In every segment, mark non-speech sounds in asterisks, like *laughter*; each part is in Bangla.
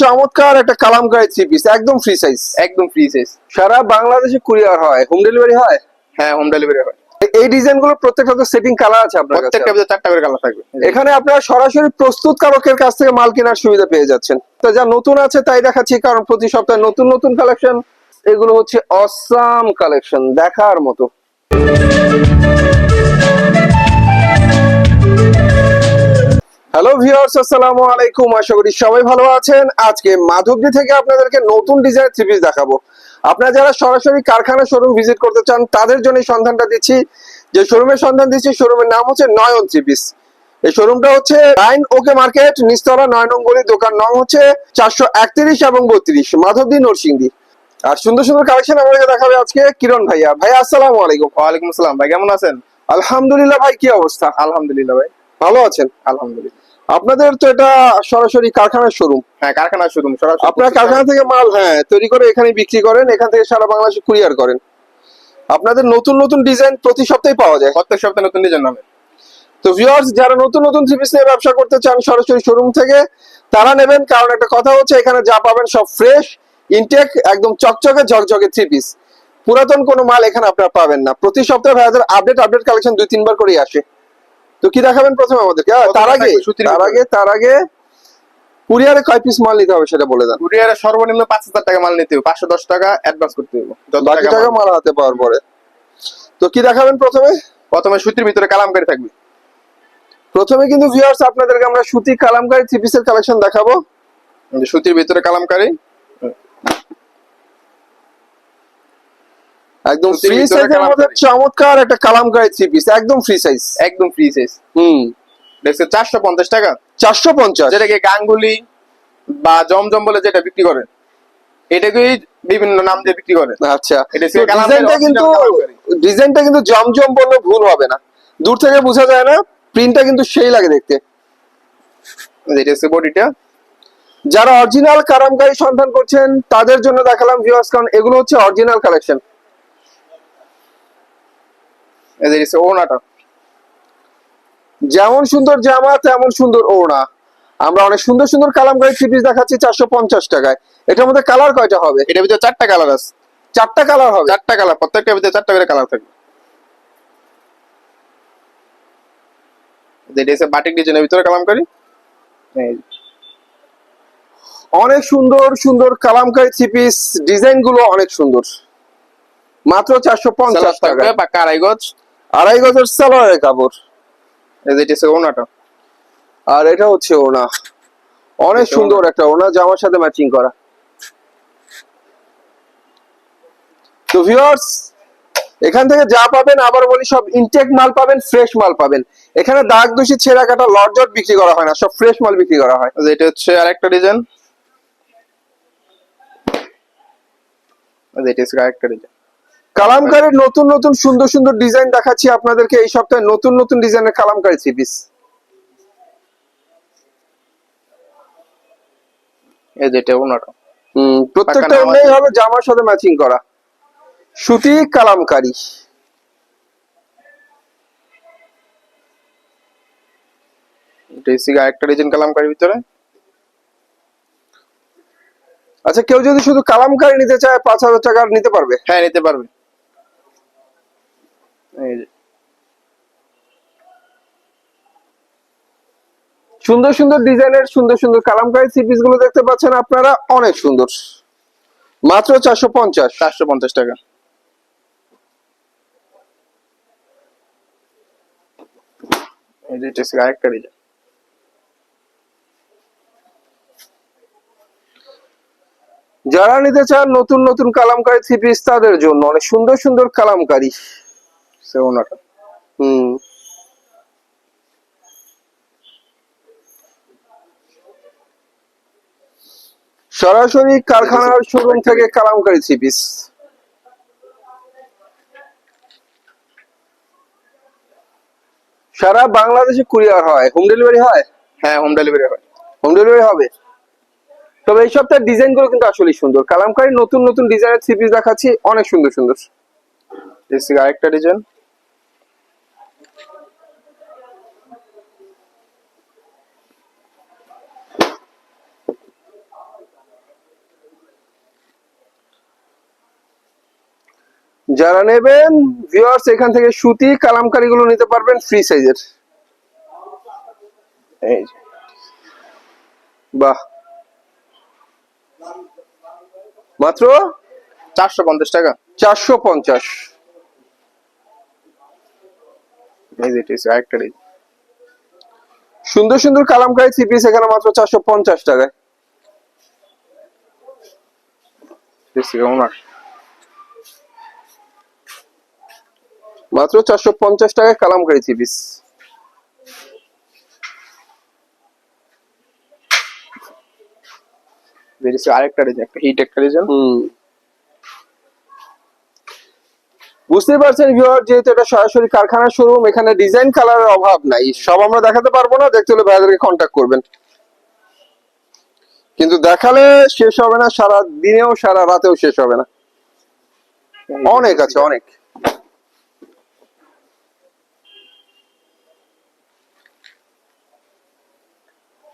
চমৎকার একটা কালামকারী থ্রি পিস একদম ফ্রি সাইজ একদম ফ্রি সাইজ সারা বাংলাদেশে কুরিয়ার হয় হোম ডেলিভারি হয়? হ্যাঁ হোম ডেলিভারি হয়। এই ডিজাইনগুলো প্রত্যেকটা সেটিং কালার আছে আপনার প্রত্যেকটা ভিতরে চারটা করে কালার থাকবে। এখানে আপনারা সরাসরি প্রস্তুত কারকের কাছ থেকে মাল কেনার সুবিধা পেয়ে যাচ্ছেন। তো যা নতুন আছে তাই দেখাচ্ছি কারণ প্রতি সপ্তাহে নতুন নতুন কালেকশন এগুলো হচ্ছে অসাম কালেকশন দেখার মতো। হ্যালো ভিউয়ার্স আসসালামু আলাইকুম। আশা করি সবাই ভালো আছেন। আজকে মাধবদী থেকে আপনাদেরকে নতুন ডিজাইন থ্রি পিস দেখাবো। আপনারা যারা সরাসরি কারখানা শোরুম ভিজিট করতে চান তাদের জন্য সন্ধানটা দিচ্ছি। যে শোরুমের সন্ধান দিচ্ছি শোরুমের নাম হচ্ছে নয়ন থ্রি পিস এই শোরুমটা হচ্ছে নাইন ওকে মার্কেট নিস্তলা নয় নং গলি দোকান নং হচ্ছে চারশো একত্রিশ এবং বত্রিশ মাধবদী নরসিংদী। আর সুন্দর সুন্দর কালেকশন আমাদেরকে দেখাবে আজকে কিরণ ভাইয়া। ভাইয়া আসসালামু আলাইকুম। ওয়ালাইকুম আসসালাম। ভাই কেমন আছেন? আলহামদুলিল্লাহ ভাই কি অবস্থা? আলহামদুলিল্লাহ ভাই। ভালো আছেন? আলহামদুলিল্লাহ। আপনাদের তো এটা সরাসরি কারখানার শোরুম হ্যাঁ কারখানা শোরুম সরাসরি আপনারা কারখানা থেকে মাল হ্যাঁ তৈরি করে এখানে বিক্রি করেন এখান থেকে সারা বাংলাদেশে কুরিয়ার করেন। আপনাদের নতুন নতুন ডিজাইন প্রতি সপ্তাহে পাওয়া যায়। প্রত্যেক সপ্তাহে নতুন ডিজাইন নামে। তো ভিউয়ার্স যারা নতুন নতুন থ্রি পিস নিয়ে ব্যবসা করতে চান সরাসরি শোরুম থেকে তারা নেবেন কারণ একটা কথা হচ্ছে এখানে যা পাবেন সব ফ্রেশ ইনটেক একদম চকচকে ঝকঝকে থ্রি পিস পুরাতন কোনো মাল এখানে আপনারা পাবেন না। প্রতি সপ্তাহে ভাইয়াদের আপডেট আপডেট কালেকশন দুই তিনবার করেই আসে। তো কি দেখাবেন প্রথমে আমাদেরকে? তার আগে তার আগে তার আগে কুরিয়ারে কয় পিস মাল নিতে হবে সেটা বলে দেন। কুরিয়ারে সর্বনিম্ন পাঁচ হাজার টাকা মাল নিতে হবে। পাঁচশো দশ টাকা অ্যাডভান্স করতে হবে। বাকি টাকা মাল হাতে পাওয়ার পরে। তো কি দেখাবেন প্রথমে? প্রথমে সুতির ভিতরে কালামকারি থাকবে। প্রথমে কিন্তু ভিউয়ার্স আপনাদেরকে আমরা সুতি কালামকারী থ্রি পিসের কালেকশন দেখাবো। সুতির ভিতরে কালামকারি। একদম ফ্রি সাইজের মধ্যে চমৎকার একটা কালামকারী থ্রি পিস একদম ফ্রি সাইজ একদম ফ্রি সাইজ হুম। দেখছে চারশো পঞ্চাশ টাকা? চারশো পঞ্চাশ। যেটাকে গাঙ্গুলি বা জমজম বলে যেটা বিক্রি করে এটাকেই বিভিন্ন নাম দিয়ে বিক্রি করে। আচ্ছা। ডিজাইনটা কিন্তু ডিজাইনটা কিন্তু জমজম বললে ভুল হবে না। দূর থেকে বোঝা যায় না প্রিন্টটা কিন্তু সেই লাগে দেখতে। এটা হচ্ছে বডিটা যারা অরিজিনাল কালামকারী সন্ধান করছেন তাদের জন্য দেখালাম ভিউয়ার্স কারণ এগুলো হচ্ছে অরিজিনাল কালেকশন যে হচ্ছে ওনাটা যেমন সুন্দর জামা তেমন সুন্দর ওড়না। আমরা অনেক সুন্দর সুন্দর কালামকারী থ্রি পিস দেখাচ্ছি চারশো পঞ্চাশ টাকায়। এটার মধ্যে কালার কয়টা হবে? এটার ভিতরে চারটা কালার আছে। চারটা কালার হবে? চারটা কালার প্রত্যেকটার ভিতরে চারটা করে কালার থাকবে। এটা হচ্ছে বাটিক ডিজাইনের ভিতরে কালামকারি অনেক সুন্দর সুন্দর কালামকারী থ্রি পিস ডিজাইনগুলো অনেক সুন্দর। মাত্র চারশো পঞ্চাশ টাকা পাকা আড়াই গজ। আড়াই গজের সালোয়ারের কাপড়। এই যে এটা হচ্ছে ওনাটা আর এটা হচ্ছে ওনা অনেক সুন্দর একটা ওনা জামার সাথে ম্যাচিং করা। তো ভিউয়ার্স এখান থেকে যা পাবেন আবার বলি সব ইনটেক মাল পাবেন ফ্রেশ মাল পাবেন। এখানে দাগ দোষী ছেঁড়া কাটা লটজট বিক্রি করা হয় না সব ফ্রেশ মাল বিক্রি করা হয়। এটা হচ্ছে আরেকটা ডিজাইন এটা হচ্ছে আরেকটা ডিজাইন কালামকারীর নতুন নতুন সুন্দর সুন্দর ডিজাইন দেখাচ্ছি আপনাদেরকে। এই সপ্তাহে নতুন নতুন ডিজাইনের কালামকারী থ্রি পিস এই যে ওনাটা। হুম প্রত্যেকটা। উন্নয় হবে জামার সাথে ম্যাচিং করা। সুতি কালামকারী। আরেকটা ডিজাইন কালামকারির ভিতরে। আচ্ছা কেউ যদি শুধু কালামকারী নিতে চায় পাঁচ হাজার টাকার নিতে পারবে? হ্যাঁ নিতে পারবে। সুন্দর সুন্দর ডিজাইনের সুন্দর সুন্দর কালামকারী থ্রি পিসগুলো দেখতে পাচ্ছেন আপনারা। অনেক সুন্দর। মাত্র চারশো পঞ্চাশ। চারশো পঞ্চাশ টাকা। আরেকটা ডিজাইন যারা নিতে চান নতুন নতুন কালামকারী থ্রি পিস তাদের জন্য অনেক সুন্দর সুন্দর কালামকারী। সে ওনাটা হুম। সরাসরি কারখানার শোরুম থেকে কালামকারী থ্রি পিস। সারা বাংলাদেশে কুরিয়ার হয় হোম ডেলিভারি হয়? হ্যাঁ হোম ডেলিভারি হয়। হোম ডেলিভারি হবে? তবে এই সপ্তাহের ডিজাইনগুলো কিন্তু আসলে সুন্দর। কালামকারী নতুন নতুন ডিজাইনের থ্রি পিস দেখাচ্ছি অনেক সুন্দর সুন্দর। আরেকটা ডিজাইন। যারা নেবেন ভিউয়ার্স এখান থেকে সুতি কালামকারি গুলো নিতে পারবেন ফ্রি সাইজের এই বাহ। মাত্র? চারশো পঞ্চাশ টাকা। চারশো পঞ্চাশ। আরেকটা সুন্দর সুন্দর কালামকারি থ্রি পিস এখানে মাত্র চারশো পঞ্চাশ টাকায় দেখছি কেমন আর মাত্র চারশো পঞ্চাশ টাকায় কালামকারি থ্রি পিস বেরিয়েছে আরেকটা ডিজাইন একটা হিট একটা ডিজাইন বুঝতেই পারছেন ভিউয়ার যেহেতু এটা সরাসরি কারখানার শোরুম এখানে ডিজাইন কালারের অভাব নাই। সব আমরা দেখাতে পারব না দেখতে হলে ভাইয়াদেরকে কন্ট্যাক্ট করবেন। কিন্তু দেখালে শেষ হবে না সারা দিনেও সারা রাতেও শেষ হবে না। অনেক আছে অনেক।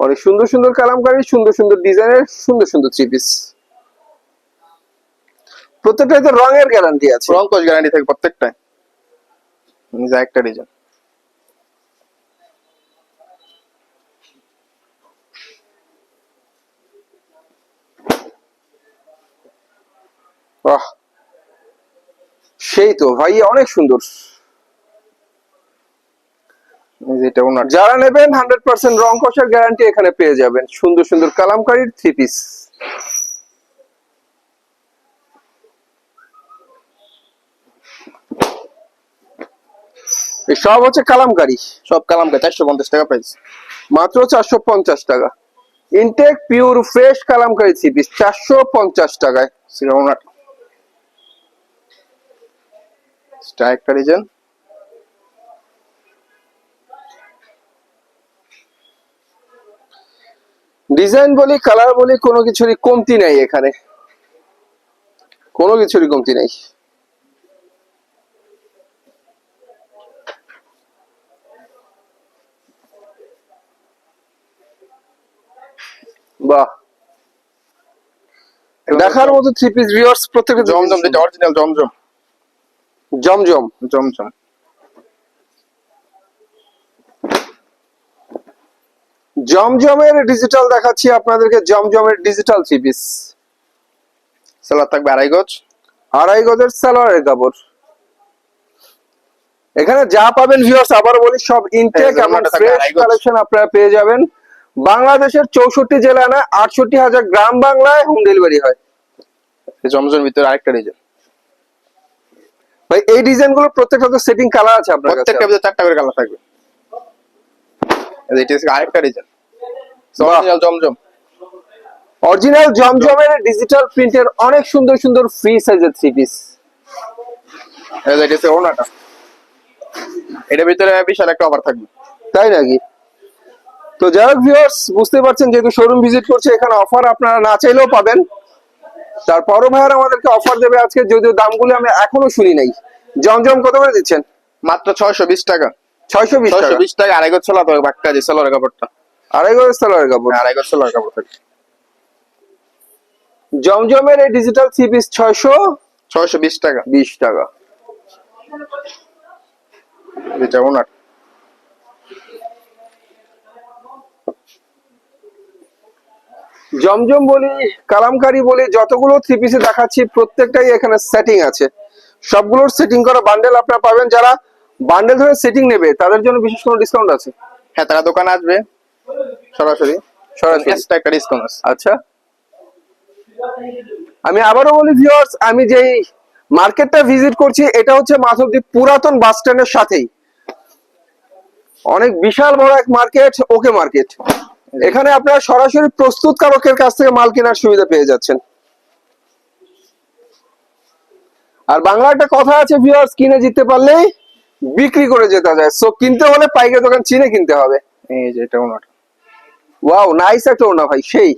অনেক সুন্দর সুন্দর কালামকারী সুন্দর সুন্দর ডিজাইনের সুন্দর সুন্দর থ্রি পিস প্রত্যেকটাই তো রঙের গ্যারান্টি আছে। রং কোচ গ্যারান্টি থাকে প্রত্যেকটাই। এই যে একটা ডিজাইন সেই তো ভাই অনেক সুন্দর। যারা নেবেন হান্ড্রেড পার্সেন্ট রং কষার গ্যারান্টি এখানে পেয়ে যাবেন। সুন্দর সুন্দর কালামকারীর থ্রি পিস সব হচ্ছে কালামকারী। সব কালাম চারশো পঞ্চাশ টাকা প্রাইস মাত্র চারশো পঞ্চাশ টাকা। Intact pure fresh kalamkari three piece চারশো পঞ্চাশ টাকায়। সেটা ওনার এটা ডিজাইন বলি কালার বলি কোনো কিছুরই কমতি নাই এখানে। কোনো কিছুরই কমতি নাই। বাহ। দেখার মতো থ্রি পিস ভিউয়ার্স প্রত্যেকটা জমজম যেটা অরিজিনাল জমজম। জমজম। জমজম। জমজমের ডিজিটাল দেখাচ্ছি আপনাদেরকে জমজমের ডিজিটাল থ্রি পিস সেলার থাকবে আড়াই গজ। আড়াই গজের সালোয়ারের কাপড়। এখানে যা পাবেন ভিউয়ার্স আবার বলি সব ইনটেক এবং ফ্রেশ কালেকশন আপনারা পেয়ে যাবেন। বাংলাদেশের চৌষট্টি জেলা না আটষট্টি হাজার গ্রাম বাংলায় হোম ডেলিভারি হয়। এই জমজমের ভিতরে আরেকটা ডিজাইন ভাই এই ডিজাইনগুলো প্রত্যেকটা তো সেটিং কালার আছে আপনার প্রত্যেকটা ভিতরে চারটা করে কালার থাকবে। এই যে এটা আরেকটা ডিজাইন। অরিজিনাল জমজম অরিজিনাল জমজমের ডিজিটাল প্রিন্টের অনেক সুন্দর সুন্দর ফ্রি সাইজের থ্রি পিস এটা ওনাটা। এটার ভিতরে বিশাল একটা অফার থাকবে। তাই নাকি? তো ভিউয়ার্স বুঝতে পারছেন যেহেতু শোরুম ভিজিট করছে এখানে অফার আপনারা না চাইলেও পাবেন। তারপরও ভাইয়ার আমাদেরকে অফার দেবে আজকে যদিও দামগুলো আমি এখনও শুনি নাই। জমজম কত করে দিচ্ছেন? মাত্র ছয়শো বিশ টাকা। ছয়শো বিশ টাকা। আড়াই ছোলা থাকবে বাক্কা সেলোয়ার কাপড়টা। আড়াই গজ সালোয়ারের কাপড়। আড়াই গজ সেলোয়ার কাপড় থাকবে। জমজমের এই ডিজিটাল থ্রি পিস ছয়শো ছয়শো বিশ টাকা। বিশ টাকা। ওনার জমজম বলি কালামকারি বলি যতগুলো থ্রি পিসে দেখাচ্ছি প্রত্যেকটাই এখানে সেটিং আছে। সবগুলোর সেটিং করা বান্ডেল আপনারা পাবেন। যারা বান্ডেল ধরে সেটিং নেবে তাদের জন্য বিশেষ কোনো ডিসকাউন্ট আছে? হ্যাঁ তারা দোকানে আসবে। সরাসরি? সরাসরি। এক্সট্রা একটা ডিসকাউন্ট আছে আচ্ছা। আমি আবারও বলি ভিউয়ার্স আমি যেই মার্কেটটা ভিজিট করছি এটা হচ্ছে মাধবদ্বীপ পুরাতন বাস স্ট্যান্ডের সাথেই। অনেক বিশাল বড় এক মার্কেট ওকে মার্কেট এখানে আপনারা সরাসরি প্রস্তুতকারকের কাছ থেকে মাল কেনার সুবিধা পেয়ে যাচ্ছেন। আর বাংলা একটা কথা আছে ভিউয়ার্স কিনে জিততে পারলেই বিক্রি করে যেতে যায়। সো কিনতে হলে পাইকারি দোকান চিনে কিনতে হবে। এই যে এটা ওনার। ওয়াও নাইস একটা ওনা ভাই সেই।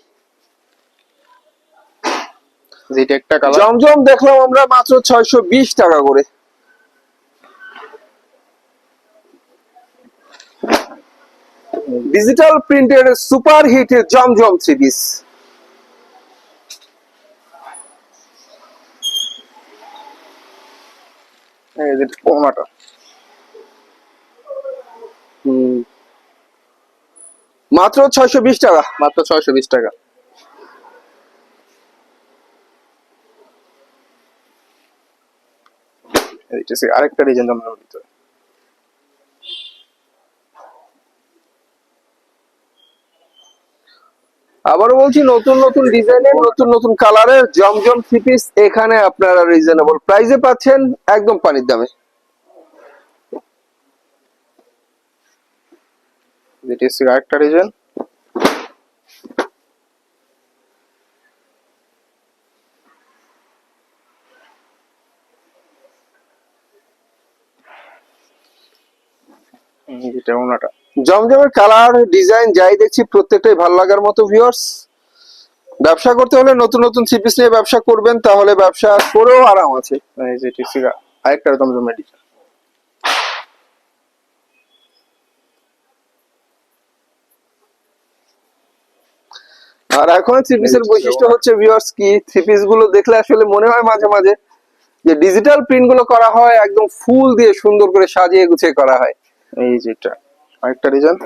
যেটা একটা কালার জমজম দেখলাম আমরা মাত্র ছয়শো বিশ টাকা করে। ডিজিটাল প্রিন্টের super hit Zamzam three piece এই যে ওনাটা হুম। মাত্র ছয়শো বিশ টাকা। মাত্র ছয়শো বিশ টাকা। আরেকটা ডিজাইন জমজমের ভিতরে। আবারও বলছি, নতুন নতুন ডিজাইনের নতুন নতুন কালারের জমজম থ্রি পিস এখানে আপনারা রিজনেবল প্রাইসে পাচ্ছেন, একদম পানির দামে। হচ্ছে আরেকটা ওনাটা জমজমের কালার, ডিজাইন যাই দেখছি, প্রত্যেকটাই ভালো লাগার মতো ভিউয়ার্স ব্যবসা করতে হলে নতুন নতুন থ্রি পিস নিয়ে ব্যবসা করবেন, তাহলে ব্যবসা করেও আরাম আছে। আরেকটা জমজমের ডিজাইন আর এখন থ্রি পিসের বৈশিষ্ট্য হচ্ছে ভিউয়ার্স কি? থ্রি পিসগুলো দেখলে আসলে মনে হয় মাঝে মাঝে যে ডিজিটাল প্রিন্টগুলো করা হয় একদম ফুল দিয়ে সুন্দর করে সাজিয়ে গুছিয়ে করা হয়। এই যেটা আরেকটা ডিজাইন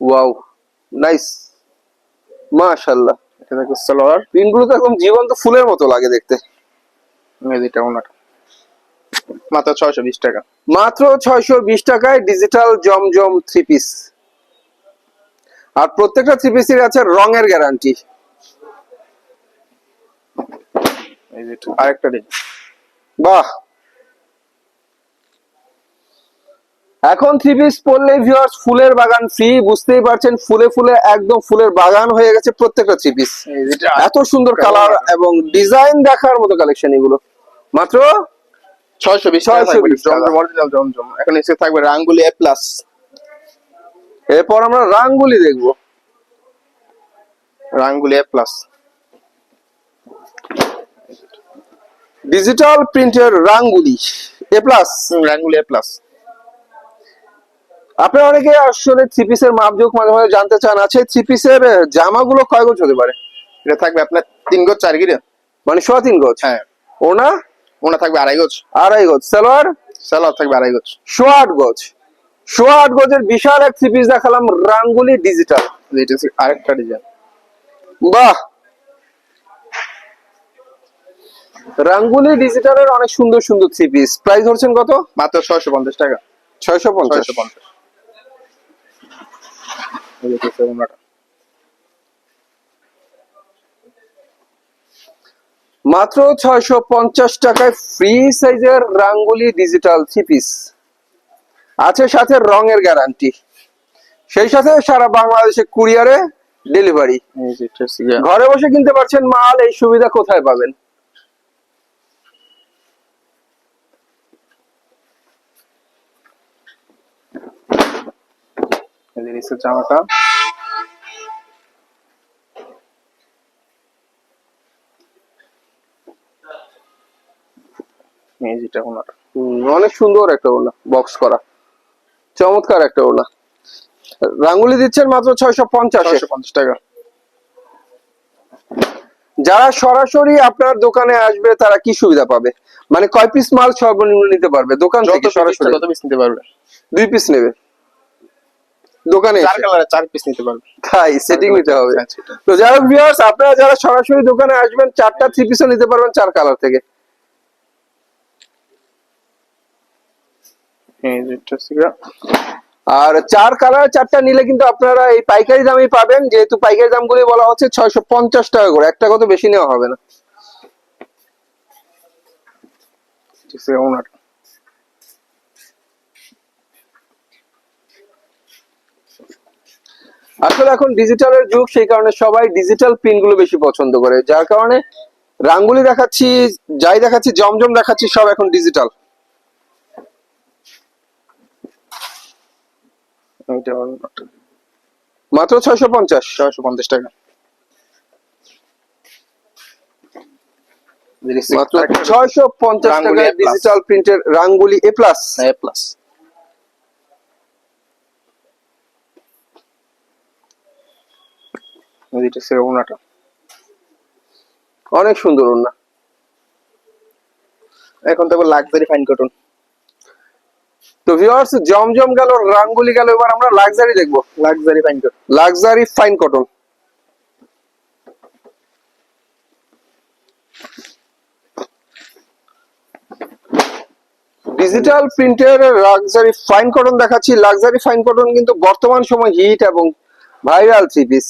ওয়াও নাইস মাশাআল্লাহ। এটা দেখো সালোয়ার। প্রিন্টগুলো তো একদম জীবন্ত ফুলের মতো লাগে দেখতে। এই যেটা ওনাটা মাত্র ছয়শো বিশ টাকা। মাত্র ছয়শো বিশ টাকায় ডিজিটাল জমজম থ্রি পিস আর প্রত্যেকটা থ্রি পিসের আছে রঙের গ্যারান্টি আরেকটা ডিজাইন বাহ! এখন থ্রি পিস ভিউয়ার্স ফুলের বাগান ফ্রি বুঝতেই পারছেন ফুলে ফুলে একদম ফুলের বাগান হয়ে গেছে প্রত্যেকটা থ্রি পিস এত সুন্দর কালার এবং ডিজাইন দেখার মতো কালেকশন এগুলো। মাত্র ছয়শো বিশ 620 টাকা। জমজম অরিজিনাল জমজম। এখন এসে থাকবে রাঙ্গুলি এ প্লাস এরপর আমরা রাঙ্গুলি দেখব। রাঙ্গুলি এ প্লাস ডিজিটাল প্রিন্টের রাঙ্গুলি। এ প্লাস রাঙ্গুলি এ প্লাস আপনারা অনেকে আসলে থ্রি পিসের মাপজোক মাঝে মাঝে জানতে চান আছে থ্রি পিসের জামাগুলো কয় গোছ হতে পারে? এটা থাকবে আপনার তিন গোছ চার গিরে। মানে সোয়া তিন গোছ হ্যাঁ। ওনা? ওনা থাকবে আড়াই গোছ আড়াই গোছ সালোয়ার? সালোয়ার থাকবে আড়াই গোছ সোয়া আট গোছ সোয়া আট গজের বিশাল এক থ্রি পিস দেখালাম রাঙ্গুলি ডিজিটাল আরেকটা ডিজাইন বাহ! রাঙ্গুলি ডিজিটালের অনেক সুন্দর সুন্দর থ্রি পিস প্রাইস ধরছেন কত? মাত্র ছয়শো পঞ্চাশ টাকা। ছয়শো পঞ্চাশ। পঞ্চাশ। মাত্র ছয়শো পঞ্চাশ টাকায় ফ্রি সাইজের রাঙ্গুলি ডিজিটাল থ্রি পিস আছে সাথে রঙের গ্যারান্টি সেই সাথে সারা বাংলাদেশে কুরিয়ারে ডেলিভারি ঘরে বসে কিনতে পারছেন মাল এই সুবিধা কোথায় পাবেন? জামাটা। অনেক সুন্দর একটা বক্স করা। চমৎকার একটা ওনা রাঙ্গুলি দিচ্ছেন মাত্র ছয়শো পঞ্চাশে। টাকা। যারা সরাসরি আপনার দোকানে আসবে তারা কি সুবিধা পাবে? মানে কয় পিস মাল সর্বনিম্ন নিতে পারবে? দোকান থেকে সরাসরি। তত পিস নিতে পারবে। দুই পিস নেবে। দোকানে চার। কালারে চার পিস নিতে পারবে। তাই সেটিং নিতে হবে। হ্যাঁ, তো যারা ভিউয়ার্স আপনারা যারা সরাসরি দোকানে আসবেন চারটা থ্রি পিসও নিতে পারবেন চার কালার থেকে এই যে এটা হচ্ছে গিয়ে আর চার কালার চারটা নিলে কিন্তু আপনারা এই পাইকারি দামই পাবেন। যেহেতু পাইকারি দামগুলি বলা হচ্ছে ছয়শো পঞ্চাশ টাকা করে। একটা কত বেশি নেওয়া হবে না। আসলে এখন ডিজিটালের যুগ সেই কারণে সবাই ডিজিটাল প্রিন্টগুলো বেশি পছন্দ করে। যার কারণে রাঙ্গুলি দেখাচ্ছি যাই দেখাচ্ছি জমজম দেখাচ্ছি সব এখন ডিজিটাল এটা ওনাটা মাত্র ছয়শো পঞ্চাশ ছয়শো পঞ্চাশ টাকা। মাত্র ছয়শো পঞ্চাশ রাঙ্গুলি টাকা ডিজিটাল প্রিন্টের রাঙ্গুলি এ প্লাস এ প্লাস ওনাটা। অনেক সুন্দর ওনা। এখন তো লাক্সারি ফাইন কটন তো ভিউয়ার্স জমজম গেল রাঙ্গুলি গেল এবার আমরা লাক্সারি দেখব। Luxury fine cotton luxury fine cotton digital প্রিন্টের লাক্সারি ফাইন কটন দেখাচ্ছি। লাক্সারি ফাইন কটন কিন্তু বর্তমান সময় হিট এবং ভাইরাল থ্রি পিস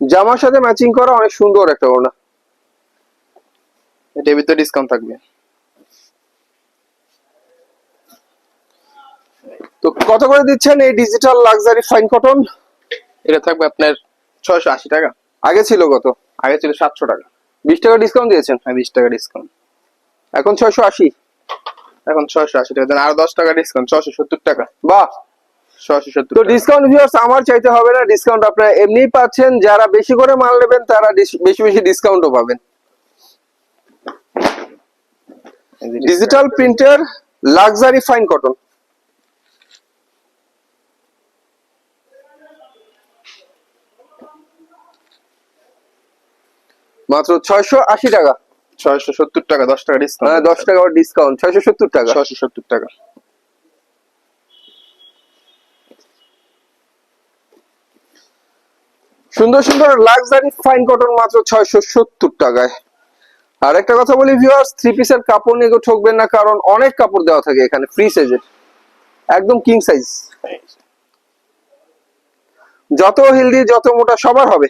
জামার সাথে ম্যাচিং করা অনেক সুন্দর একটা ওড়না। এটার ভিতরে ডিসকাউন্ট থাকবে। তো কত করে দিচ্ছেন এই ডিজিটাল লাক্সারি ফাইন কটন এটা থাকবে আপনার ছয়শো আশি টাকা। আগে ছিল কত? আগে ছিল সাতশো টাকা। বিশ টাকা ডিসকাউন্ট দিয়েছেন? হ্যাঁ বিশ টাকা ডিসকাউন্ট এখন ছয়শো আশি? এখন ছয়শো আশি টাকা। দেন আরও দশ টাকা ডিসকাউন্ট ছশো সত্তর টাকা। বাহ! সত্তর তো ডিসকাউন্ট ভিউয়ার্স আমার চাইতে হবে না ডিসকাউন্ট আপনারা এমনিই পাচ্ছেন যারা বেশি করে মাল নেবেন তারা বেশি বেশি ডিসকাউন্টও পাবেন এই যে ডিজিটাল প্রিন্টের লাক্সারি ফাইন কটন মাত্র ছয়শো আশি টাকা। ছয়শো সত্তর টাকা দশ টাকা হ্যাঁ ডিসকাউন্ট দশ টাকা ডিসকাউন্ট ছয়শো সত্তর টাকা। ছয়শো সত্তর টাকা। সুন্দর সুন্দর লাক্সারি ফাইন কটন মাত্র ছয়শো সত্তর টাকায়। আর একটা কথা বলি ভিউয়ার্স থ্রি পিসের কাপড় নিয়ে ঠকবেন না কারণ অনেক কাপড় দেওয়া থাকে এখানে ফ্রি সাইজের একদম কিং সাইজ যত হেলদি যত মোটা সবার হবে।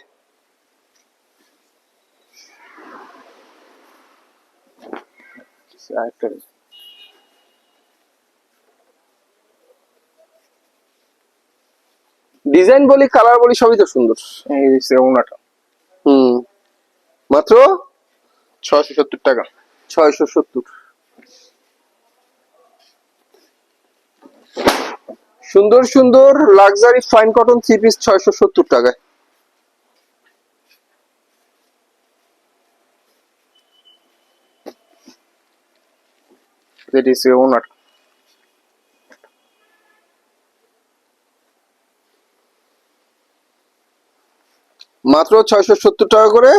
ডিজাইন বলি কালার বলি সবই তো সুন্দর। এই ওনাটা। হুম। মাত্র? ছয়শো সত্তর টাকা। ছয়শো সত্তর। সুন্দর সুন্দর luxury fine cotton three piece ছয়শো সত্তর টাকায়। ওনাটা মাত্র ছয়শো সত্তর টাকা করে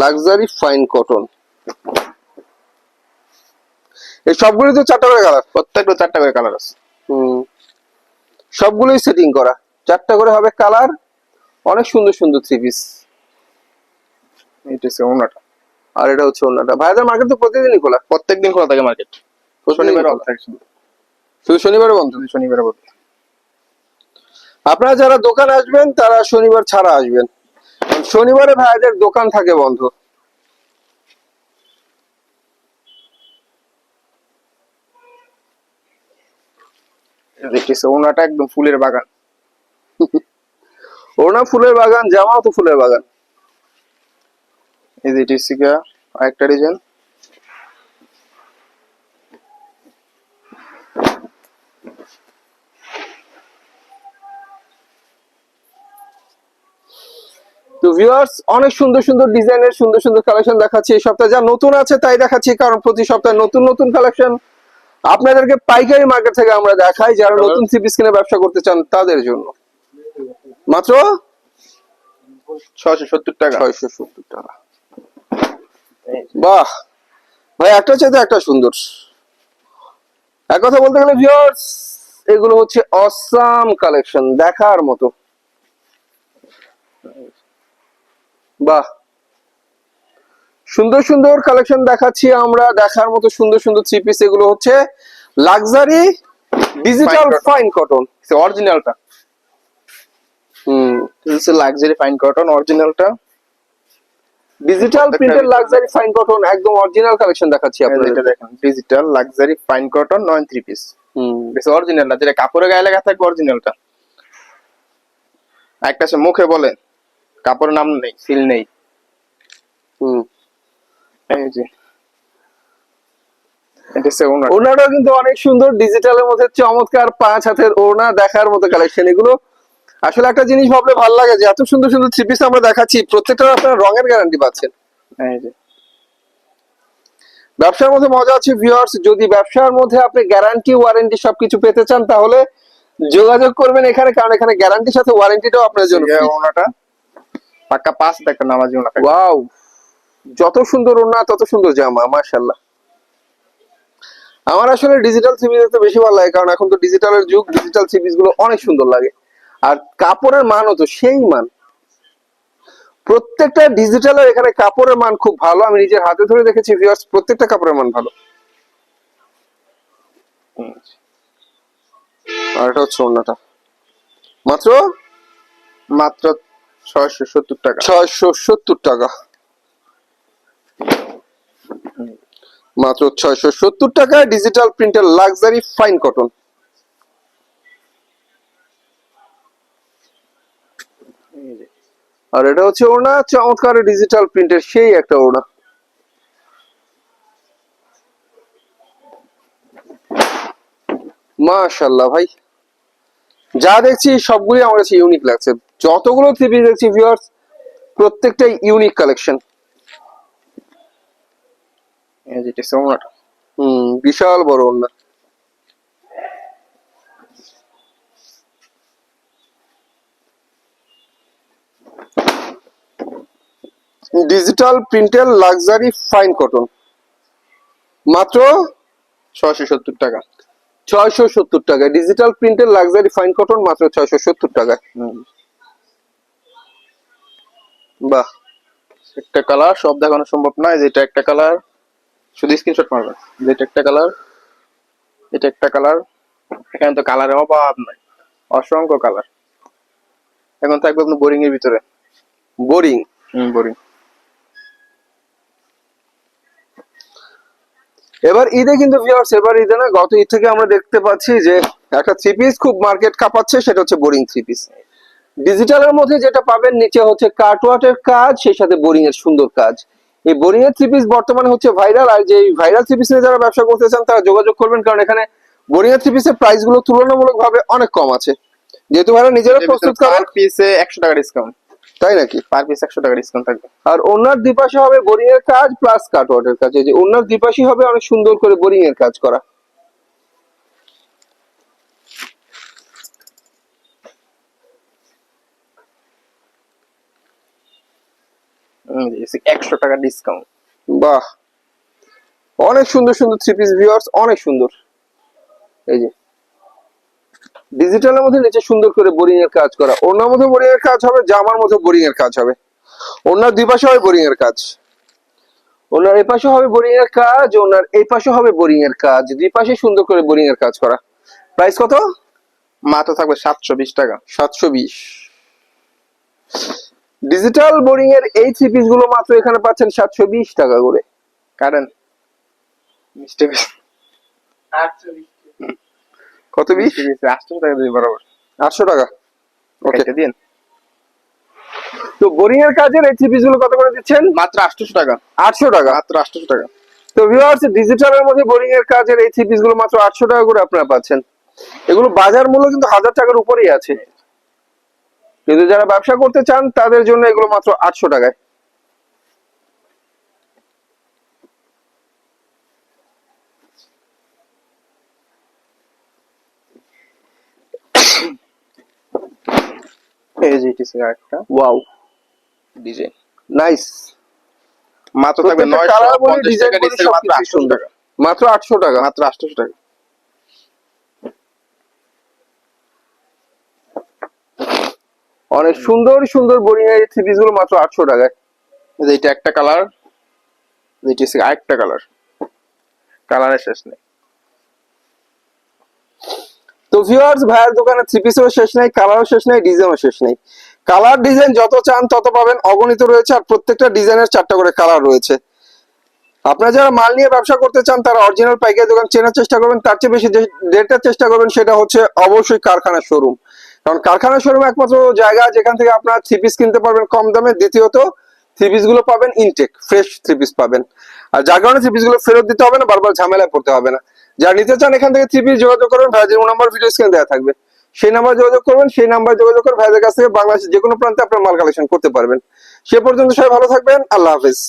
লাক্সারি ফাইন কটন এই সবগুলো তো চারটা করে কালার প্রত্যেকটা চারটা করে কালার আছে। হুম। সবগুলোই সেটিং করা। চারটা করে হবে কালার অনেক সুন্দর সুন্দর থ্রি পিস এটা হচ্ছে ওনাটা আর এটা হচ্ছে অন্যটা ভাইদের মার্কেট তো প্রতিদিনই খোলা। প্রত্যেকদিন খোলা থাকে মার্কেট শনিবার। অফ থাকে। শুধু শনিবারে বন্ধ? শনিবার বন্ধ। আপনারা যারা দোকান আসবেন তারা শনিবার ছাড়া আসবেন। শনিবারে ভাইদের দোকান থাকে বন্ধ। দেখতেছে ওনাটা একদম ফুলের বাগান। *laughs* ওনা ফুলের বাগান, জামাও তো ফুলের বাগান। এই যে গিয়া আরেকটা ডিজাইন। তো ভিউয়ার্স অনেক সুন্দর সুন্দর ডিজাইনের সুন্দর সুন্দর কালেকশন দেখাচ্ছি এই সপ্তাহে। যা নতুন আছে তাই দেখাচ্ছি, কারণ প্রতি সপ্তাহে নতুন নতুন কালেকশন আপনাদেরকে পাইকারি মার্কেট থেকে আমরা দেখাই যারা নতুন সিপিস কিনে ব্যবসা করতে চান তাদের জন্য। মাত্র? ছয়শো সত্তর টাকা। ছয়শো সত্তর টাকা। বাহ! ভাই একটা চাইতে একটা সুন্দর। এক কথা বলতে গেলে ভিউয়ার্স এগুলো হচ্ছে অসাম কালেকশন দেখার মতো। বাহ! সুন্দর সুন্দর কালেকশন দেখাচ্ছি আমরা। দেখার মতো সুন্দর সুন্দর থ্রি পিস এগুলো হচ্ছে লাক্সারি ডিজিটাল ফাইন কটন অরিজিনালটা হুম। লাক্সারি ফাইন কটন অরিজিনালটা ডিজিটাল প্রিন্টের লাক্সারি ফাইন কটন একদম অরিজিনাল কালেকশন দেখাচ্ছি এটা আপনাদের। দেখেন ডিজিটাল লাক্সারি ফাইন কটন নয় থ্রি পিস হুম। বেশি অরিজিনালটা যেটা কাপড়ে গায়ে লেখা থাকবে অরিজিনালটা একটা সে মুখে বলে কাপড়ের নাম নেই সিল নেই। হুম। এই যে। এটা হচ্ছে ওনার ওনাটাও কিন্তু অনেক সুন্দর ডিজিটালের মধ্যে চমৎকার পাঁচ হাতের ওনা দেখার মতো কালেকশন এগুলো আসলে একটা জিনিস ভাবলে ভালো লাগে যে এত সুন্দর সুন্দর থ্রি পিস আমরা দেখাচ্ছি প্রত্যেকটার আপনারা রঙের গ্যারান্টি পাচ্ছেন। এই যে। ব্যবসার মধ্যে মজা আছে ভিউয়ার্স যদি ব্যবসার মধ্যে আপনি গ্যারান্টি ওয়ারেন্টি সবকিছু পেতে চান তাহলে যোগাযোগ করবেন এখানে কারণ এখানে গ্যারান্টির সাথে ওয়ারেন্টিটাও আপনার জন্য। ওনাটা পাক্কা পাঁচ হাতে একটা নামাজি ওয়াও যত সুন্দর ওড়না, তত সুন্দর জামা মাশাল্লাহ আমার আসলে ডিজিটাল থ্রি দেখতে বেশি ভালো লাগে, কারণ এখন তো ডিজিটালের যুগ ডিজিটাল থ্রি গুলো অনেক সুন্দর লাগে। আর কাপড়ের মানও তো সেই মান। প্রত্যেকটা ডিজিটালের এখানে কাপড়ের মান খুব ভালো, আমি নিজের হাতে ধরে দেখেছি ভিউয়ার্স প্রত্যেকটা কাপড়ের মান ভালো। আর এটা হচ্ছে অন্যটা মাত্র? মাত্র ছয়শো সত্তর টাকা। ছয়শো সত্তর টাকা। মাত্র ছয়শো সত্তর টাকায় ডিজিটাল প্রিন্টের লাক্সারি ফাইন কটন আর এটা হচ্ছে ওড়না, চমৎকার ডিজিটাল প্রিন্টের সেই একটা ওড়না। মাশাল্লাহ ভাই। যা দেখছি সবগুলি আমার কাছে ইউনিক লাগছে। যতগুলো থ্রি দেখছি ভিউয়ার্স প্রত্যেকটাই ইউনিক কালেকশন এই যে এটা হুম বিশাল বড় ওড়না। ডিজিটাল প্রিন্টের লাক্সারি ফাইন কটন মাত্র ছয়শো সত্তর টাকা। ছয়শো সত্তর টাকা। ডিজিটাল প্রিন্টের লাক্সারি ফাইন কটন মাত্র ছয়শো সত্তর টাকায় বাহ একটা কালার সব দেখানো সম্ভব নয় যেটা একটা কালার শুধু স্ক্রিনশট মারবেন। যেটা একটা কালার এটা একটা কালার এখানে তো কালারের অভাব নাই। অসংখ্য কালার এখন থাকবে আপনি বোরিং এর ভিতরে। বোরিং হুম বোরিং এবার ঈদে কিন্তু ভিউয়ার্স এবার ঈদে না গত ঈদ থেকে আমরা দেখতে পাচ্ছি যে একটা থ্রি পিস খুব মার্কেট কাঁপাচ্ছে সেটা হচ্ছে বোরিং থ্রি পিস ডিজিটালের মধ্যে যেটা পাবেন নিচে হচ্ছে কাটওয়ার্টের কাজ সেই সাথে বোরিং এর সুন্দর কাজ। এই বোরিংয়ের থ্রি পিস বর্তমানে হচ্ছে ভাইরাল আর যে ভাইরাল থ্রি পিস নিয়ে যারা ব্যবসা করতে চান তারা যোগাযোগ করবেন কারণ এখানে বোরিংয়ের থ্রি পিসের প্রাইসগুলো তুলনামূলক ভাবে অনেক কম আছে। যেহেতু ভাইরা নিজেরা প্রস্তুত করেন পিসে একশো টাকা ডিসকাউন্ট তাই নাকি? পার পিস একশো টাকা ডিসকাউন্ট থাকবে। আর ওনার দ্বিপাশে হবে বোরিং এর কাজ প্লাস কাটওয়ার্টের কাজ। এই যে ওনার দ্বিপাশে হবে অনেক সুন্দর করে বোরিং এর কাজ করা। একশো টাকা ডিসকাউন্ট বাহ! অনেক সুন্দর সুন্দর থ্রি পিস ভিউয়ার্স অনেক সুন্দর। এই যে ডিজিটালের মধ্যে নিচে সুন্দর করে বোরিং এর কাজ করা। ওনার মধ্যে বোরিং এর কাজ হবে, জামার মধ্যে বোরিং এর কাজ হবে। ওনার দুই পাশে হবে বোরিং এর কাজ। ওনার এই পাশে হবে বোরিং এর কাজ ওনার এই পাশে হবে বোরিং এর কাজ। দুই পাশে সুন্দর করে বোরিং এর কাজ করা। প্রাইস কত? মাত্র থাকবে সাতশো বিশ টাকা, সাতশো বিশ। ডিজিটাল বোরিং এর এই থ্রি পিসগুলো মাত্র এখানে পাচ্ছেন সাতশো বিশ টাকা করে। কারণ কত বিশ? আটশো টাকা দিয়ে বরাবর। আটশো টাকা। ওকে ওকে দিন। তো বোরিং এর কাজের এই থ্রি পিসগুলো কত করে দিচ্ছেন? মাত্র আটশোশো টাকা। আটশো টাকা। মাত্র আটশোশো টাকা। তো ভিউয়ার্স ডিজিটালের মধ্যে বোরিং এর কাজের এই থ্রি পিসগুলো মাত্র আটশো টাকা করে আপনারা পাচ্ছেন। এগুলো বাজার মূল্য কিন্তু হাজার টাকার উপরেই আছে। কিন্তু যারা ব্যবসা করতে চান তাদের জন্য এগুলো মাত্র আটশো টাকায়। ওয়াও ডিজাইন নাইস মাত্র থাকবে ডিজাইন টাকা মাত্র সবকিছু আটশো সুন্দর টাকা। মাত্র আটশো টাকা। মাত্র আটশোশো টাকা। অনেক সুন্দর সুন্দর বোরিং এর থ্রি পিসগুলো মাত্র আটশো টাকায়। এই যে এটা একটা কালার যেটি হচ্ছে আরেকটা কালার কালারের শেষ নেই। তো ভিউয়ার্স ভাইয়ের দোকানে থ্রি পিসেরও শেষ নাই কালারও শেষ নাই ডিজাইনও শেষ নাই। কালার ডিজাইন যত চান তত পাবেন অগণিত রয়েছে আর প্রত্যেকটা ডিজাইনের চারটা করে কালার রয়েছে। আপনারা যারা মাল নিয়ে ব্যবসা করতে চান তারা অরিজিনাল পাইকারি দোকান চেনার চেষ্টা করবেন তার চেয়ে বেশি যে- চেষ্টা করবেন সেটা হচ্ছে অবশ্যই কারখানার শোরুম কারণ কারখানার শোরুম একমাত্র জায়গা যেখান থেকে আপনারা থ্রি পিস কিনতে পারবেন কম দামে। দ্বিতীয়ত থ্রি পিসগুলো পাবেন ইনটেক ফ্রেশ থ্রি পিস পাবেন। আর যার কারণে থ্রি পিসগুলো ফেরত দিতে হবে না, বারবার ঝামেলায় পড়তে হবে না। যারা নিতে চান, এখান থেকে থ্রি পিস যোগাযোগ করবেন ভাইয়ের নাম্বার ভিডিও স্ক্রিনে দেওয়া থাকবে। সেই নাম্বার যোগাযোগ করবেন, সেই নাম্বার যোগাযোগ করে ভাইদের কাছ থেকে বাংলাদেশের যে কোনো প্রান্তে আপনার মাল কালেকশন করতে পারবেন। সে পর্যন্ত সবাই ভালো থাকবেন, আল্লাহ হাফিজ।